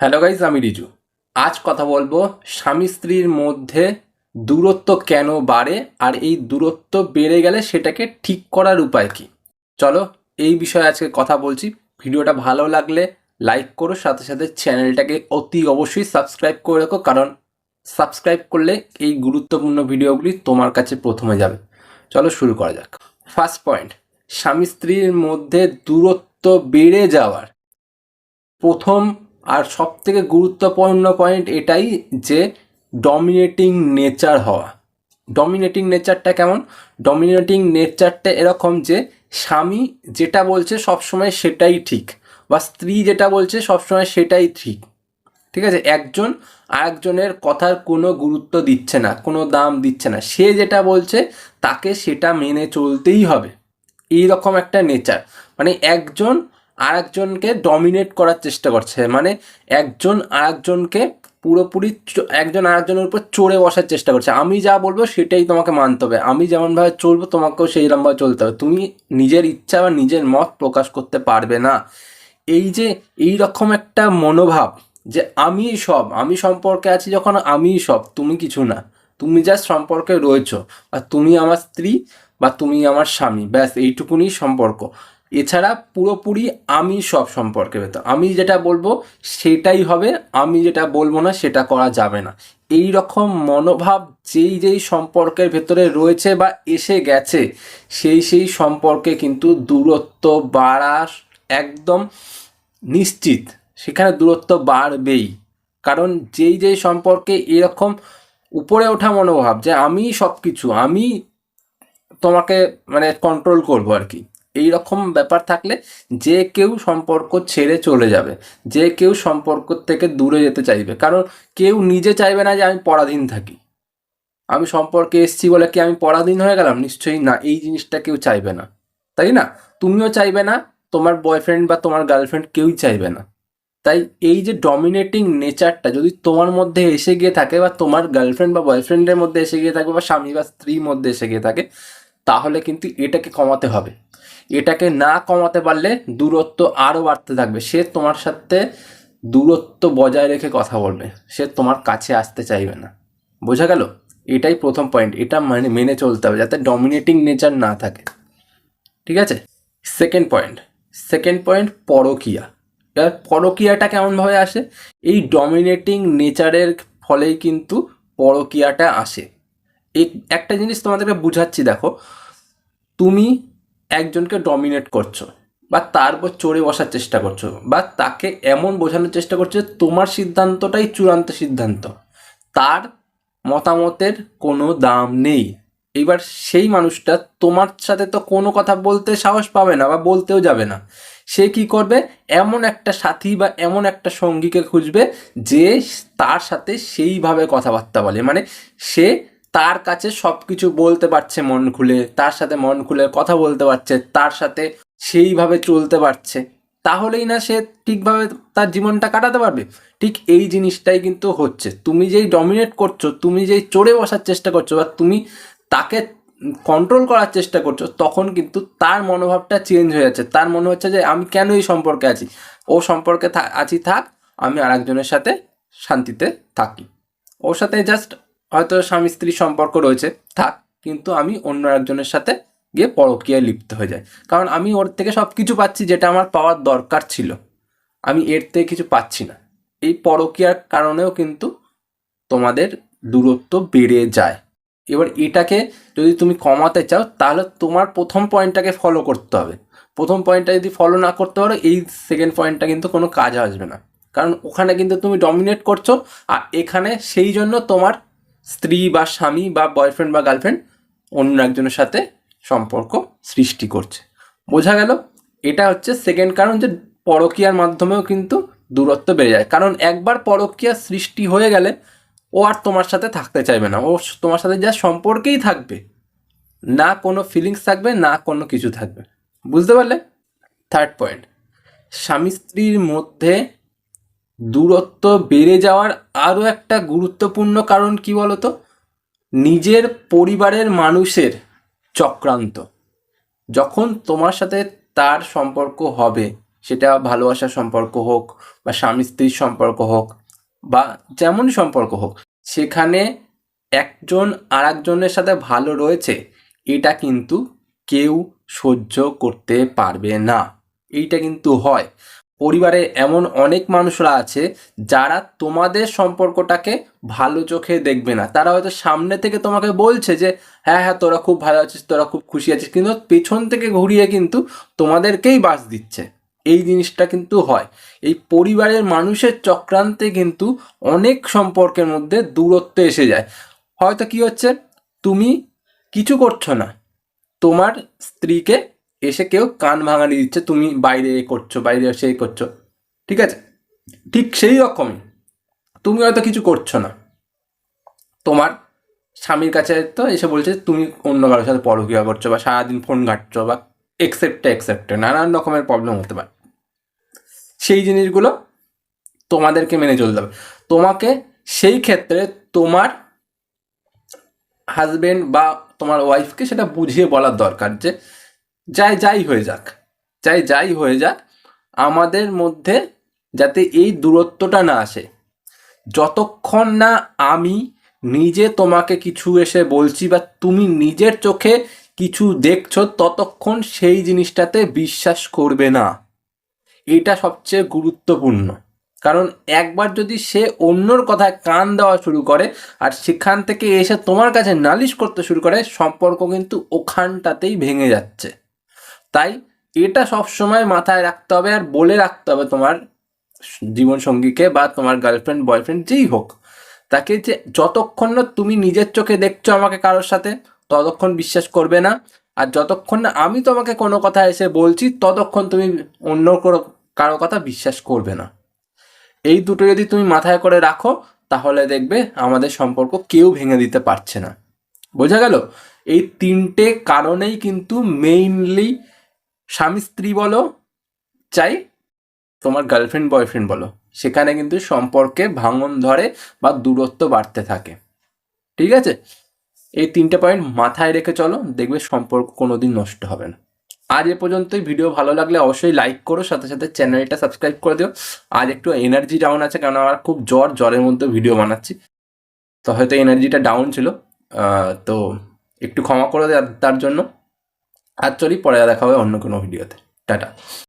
Hello guys আমি রিজু। আজ কথা বলব স্বামী স্ত্রীর মধ্যে দূরত্ব কেন বাড়ে আর এই দূরত্ব বেড়ে গেলে সেটাকে ঠিক করার উপায় কি? চলো এই বিষয়ে আজকে কথা বলছি। ভিডিওটা ভালো লাগলে লাইক করো, সাথে সাথে চ্যানেলটাকে অতি অবশ্যই সাবস্ক্রাইব করে রাখো, কারণ সাবস্ক্রাইব করলে এই গুরুত্বপূর্ণ ভিডিওগুলি তোমার কাছে প্রথমে যাবে। চলো শুরু করা যাক। ফার্স্ট পয়েন্ট স্বামী স্ত্রীর মধ্যে দূরত্ব বেড়ে যাওয়ার প্রথম আর সব থেকে গুরুত্বপূর্ণ পয়েন্ট এটাই যে ডমিনেটিং নেচার হওয়া। ডমিনেটিং নেচারটা কেমন? ডমিনেটিং নেচারটা এরকম যে স্বামী যেটা বলছে সবসময় সেটাই ঠিক বা স্ত্রী যেটা বলছে সবসময় সেটাই ঠিক। ঠিক আছে? একজন আরেকজনের কথার কোনো গুরুত্ব দিচ্ছে না, কোনো দাম দিচ্ছে না। সে যেটা বলছে তাকে সেটা মেনে চলতেই হবে। এই রকম একটা নেচার মানে একজন আরেকজনকে ডমিনেট করার চেষ্টা করছে। মানে একজন আরেকজনকে পুরোপুরি একজন আরেকজনের উপর চড়ে বসার চেষ্টা করছে। আমি যা বলব সেটাই তোমাকে মানতে হবে। আমি যেমনভাবে চলবো, তোমাকেও সেইরকমভাবে চলতে হবে। তুমি নিজের ইচ্ছা বা নিজের মত প্রকাশ করতে পারবে না। এই যে এই রকম একটা মনোভাব যে আমি সব, আমি সম্পর্কে আছি যখন আমি সব, তুমি কিছু না। তুমি যা সম্পর্কে রয়েছো আর তুমি আমার স্ত্রী বা তুমি আমার স্বামী, ব্যাস এইটুকুনি সম্পর্ক। এছাড়া পুরোপুরি আমি সব সম্পর্কে ভেতর আমি যেটা বলব সেটাই হবে, আমি যেটা বলব না সেটা করা যাবে না। এই রকম মনোভাব যেই যেই সম্পর্কের ভেতরে রয়েছে বা এসে গেছে, সেই সেই সম্পর্কে কিন্তু দূরত্ব বাড়া একদম নিশ্চিত। সেখানে দূরত্ব বাড়বেই। কারণ যেই যেই সম্পর্কে এরকম উপরে ওঠা মনোভাব যে আমি সব কিছু আমি তোমাকে মানে কন্ট্রোল করব আর কি। এই রকম ব্যাপার থাকলে যে কেউ সম্পর্ক ছেড়ে চলে যাবে, যে কেউ সম্পর্ক থেকে দূরে যেতে চাইবে। কারণ কেউ নিজে চাইবে না যে আমি পরাধীন থাকি। আমি সম্পর্কে এসছি বলে কি আমি পরাধীন হয়ে গেলাম? নিশ্চয়ই না, এই জিনিসটা কেউ চাইবে না। তাই না? তুমিও চাইবে না, তোমার বয়ফ্রেন্ড বা তোমার গার্লফ্রেন্ড কেউই চাইবে না। তাই এই যে ডমিনেটিং নেচারটা যদি তোমার মধ্যে এসে গিয়ে থাকে বা তোমার গার্লফ্রেন্ড বা বয়ফ্রেন্ডের মধ্যে এসে গিয়ে থাকে বা স্বামী বা স্ত্রীর মধ্যে এসে গিয়ে থাকে, তাহলে কিন্তু এটাকে কমাতে হবে। এটাকে না কমাতে পারলে দূরত্ব আরও বাড়তে থাকবে। সে তোমার সাথে দূরত্ব বজায় রেখে কথা বলবে। সে তোমার কাছে আসতে চাইবে না। বোঝা গেল? এটাই প্রথম পয়েন্ট এটা মানে মেনে চলতে হবে যাতে ডমিনেটিং নেচার না থাকে। ঠিক আছে? সেকেন্ড পয়েন্ট সেকেন্ড পয়েন্ট পরকিয়া। এবার পরকিয়াটা কেমনভাবে আসে? এই ডমিনেটিং নেচারের ফলেই কিন্তু পরকিয়াটা আসে। এই একটা জিনিস তোমাদেরকে বুঝাচ্ছি, দেখো। তুমি একজনকে ডমিনেট করছ, বা তার উপর চড়ে বসার চেষ্টা করছ, বা তাকে এমন বোঝানোর চেষ্টা করছ যে তোমার সিদ্ধান্তটাই চূড়ান্ত সিদ্ধান্ত। তার মতামতের কোনো দাম নেই। এবার সেই মানুষটা তোমার সাথে তো কোনো কথা বলতে সাহস পাবে না, বা বলতেও যাবে না। সে কি করবে? এমন একটা সাথী বা এমন একটা সঙ্গীকে খুঁজবে যে তার সাথে সেইভাবে কথাবার্তা বলে। মানে সে তার কাছে সব কিছু বলতে পারছে মন খুলে, তার সাথে মন খুলে কথা বলতে পারছে, তার সাথে সেইভাবে চলতে পারছে। তাহলেই না সে ঠিকভাবে তার জীবনটা কাটাতে পারবে। ঠিক এই জিনিসটাই কিন্তু হচ্ছে। তুমি যেই ডমিনেট করছ, তুমি যেই চড়ে বসার চেষ্টা করছ বা তুমি তাকে কন্ট্রোল করার চেষ্টা করছ, তখন কিন্তু তার মনোভাবটা চেঞ্জ হয়ে যাচ্ছে। তার মনে হচ্ছে যে, আমি কেন এই সম্পর্কে আছি? ও সম্পর্কে আছি থাক, আমি আরেকজনের সাথে শান্তিতে থাকি। ওর সাথে জাস্ট হয়তো স্বামী স্ত্রীর সম্পর্ক রয়েছে, থাক, কিন্তু আমি অন্য একজনের সাথে গিয়ে পরকীয়ায় লিপ্ত হয়ে যাই। কারণ আমি ওর থেকে সব কিছু পাচ্ছি যেটা আমার পাওয়ার দরকার ছিল। আমি এর থেকে কিছু পাচ্ছি না। এই পরকীয়ার কারণেও কিন্তু তোমাদের দূরত্ব বেড়ে যায়। এবার এটাকে যদি তুমি কমাতে চাও, তাহলে তোমার প্রথম পয়েন্টটাকে ফলো করতে হবে। প্রথম পয়েন্টটা যদি ফলো না করতে পারো, এই সেকেন্ড পয়েন্টটা কিন্তু কোনো কাজ আসবে না। কারণ ওখানে কিন্তু তুমি ডমিনেট করছ, আর এখানে সেই জন্য তোমার স্ত্রী বা স্বামী বা বয়ফ্রেন্ড বা গার্লফ্রেন্ড অন্য একজনের সাথে সম্পর্ক সৃষ্টি করছে। বোঝা গেল? এটা হচ্ছে সেকেন্ড কারণ যে পরকীয়ার মাধ্যমেও কিন্তু দূরত্ব বেড়ে যায়। কারণ একবার পরকীয়া সৃষ্টি হয়ে গেলে ও আর তোমার সাথে থাকতে চাইবে না। ও তোমার সাথে যা সম্পর্কেই থাকবে, না কোনো ফিলিংস থাকবে, না কোনো কিছু থাকবে। বুঝতে পারলে? থার্ড পয়েন্ট স্বামী স্ত্রীর মধ্যে দূরত্ব বেড়ে যাওয়ার আরও একটা গুরুত্বপূর্ণ কারণ কি বলতো? নিজের পরিবারের মানুষের চক্রান্ত। যখন তোমার সাথে তার সম্পর্ক হবে, সেটা ভালোবাসার সম্পর্ক হোক বা স্বামী স্ত্রীর সম্পর্ক হোক বা যেমন সম্পর্ক হোক, সেখানে একজন আর একজনের সাথে ভালো রয়েছে, এটা কিন্তু কেউ সহ্য করতে পারবে না। এইটা কিন্তু হয়। পরিবারে এমন অনেক মানুষরা আছে যারা তোমাদের সম্পর্কটাকে ভালো চোখে দেখবে না। তারা হয়তো সামনে থেকে তোমাকে বলছে যে হ্যাঁ হ্যাঁ তোরা খুব ভালো আছিস, তোরা খুব খুশি আছিস। কিন্তু পেছন থেকে ঘুরিয়ে কিন্তু তোমাদেরকেই বাস দিচ্ছে। এই জিনিসটা কিন্তু হয়। এই পরিবারের মানুষের চক্রান্তে কিন্তু অনেক সম্পর্কের মধ্যে দূরত্ব এসে যায়। হয়তো কি হচ্ছে? তুমি কিছু করছ না। তোমার স্ত্রীকে এসে কেউ কান ভাঙানি দিচ্ছে, তুমি বাইরে এ করছ, বাইরে সেই করছ। ঠিক আছে? ঠিক সেই রকমই। তুমি হয়তো কিছু করছ না। তোমার স্বামীর কাছে তো এসে বলছে, তুমি অন্য কারোর সাথে পরকিয়া করছ বা সারাদিন ফোন ঘাটছো বা এক্সেপ্টে এক্সেপ্টে নানান রকমের প্রবলেম হতে পারে। সেই জিনিসগুলো তোমাদেরকে মেনে চলতে হবে। তোমাকে সেই ক্ষেত্রে তোমার হাজবেন্ড বা তোমার ওয়াইফকে সেটা বুঝিয়ে বলার দরকার যে যাই যাই হয়ে যাক। যাই যাই হয়ে যাক, আমাদের মধ্যে যাতে এই দূরত্বটা না আসে। যতক্ষণ না আমি নিজে তোমাকে কিছু এসে বলছি বা তুমি নিজের চোখে কিছু দেখছ, ততক্ষণ সেই জিনিসটাতে বিশ্বাস করবে না। এটা সবচেয়ে গুরুত্বপূর্ণ। কারণ একবার যদি সে অন্যর কথায় কান দেওয়া শুরু করে আর সেখান থেকে এসে তোমার কাছে নালিশ করতে শুরু করে, সম্পর্ক কিন্তু ওখানটাতেই ভেঙে যাচ্ছে। তাই এটা সবসময় মাথায় রাখতে হবে আর বলে রাখতে হবে তোমার জীবনসঙ্গীকে বা তোমার গার্লফ্রেন্ড বয়ফ্রেন্ড যেই হোক। তাকে যে যতক্ষণ না তুমি নিজের চোখে দেখছ আমাকে কারোর সাথে, ততক্ষণ বিশ্বাস করবে না। আর যতক্ষণ না আমি তোমাকে কোনো কথা এসে বলছি, ততক্ষণ তুমি অন্য কোনো কারও কথা বিশ্বাস করবে না। এই দুটো যদি তুমি মাথায় করে রাখো, তাহলে দেখবে আমাদের সম্পর্ক কেউ ভেঙে দিতে পারছে না। বোঝা গেল? এই তিনটে কারণেই কিন্তু মেইনলি স্বামী স্ত্রী বলো, চাই তোমার গার্লফ্রেন্ড বয়ফ্রেন্ড বলো। সেখানে কিন্তু সম্পর্কে ভাঙন ধরে বা দূরত্ব বাড়তে থাকে। ঠিক আছে? এই তিনটে পয়েন্ট মাথায় রেখে চলো, দেখবে সম্পর্ক কোনোদিন নষ্ট হবে না। আজ এ পর্যন্তই। ভিডিও ভালো লাগলে অবশ্যই লাইক করো, সাথে সাথে চ্যানেলটা সাবস্ক্রাইব করে দিও। আজ একটু এনার্জি ডাউন আছে কারণ আমার খুব জ্বর, জ্বরের মধ্যে ভিডিও বানাচ্ছি। তো হয়তো এনার্জিটা ডাউন ছিল। তো একটু ক্ষমা করে তার জন্য। আর চলি পরে দেখা হবে অন্য কোনো ভিডিওতে। টাটা।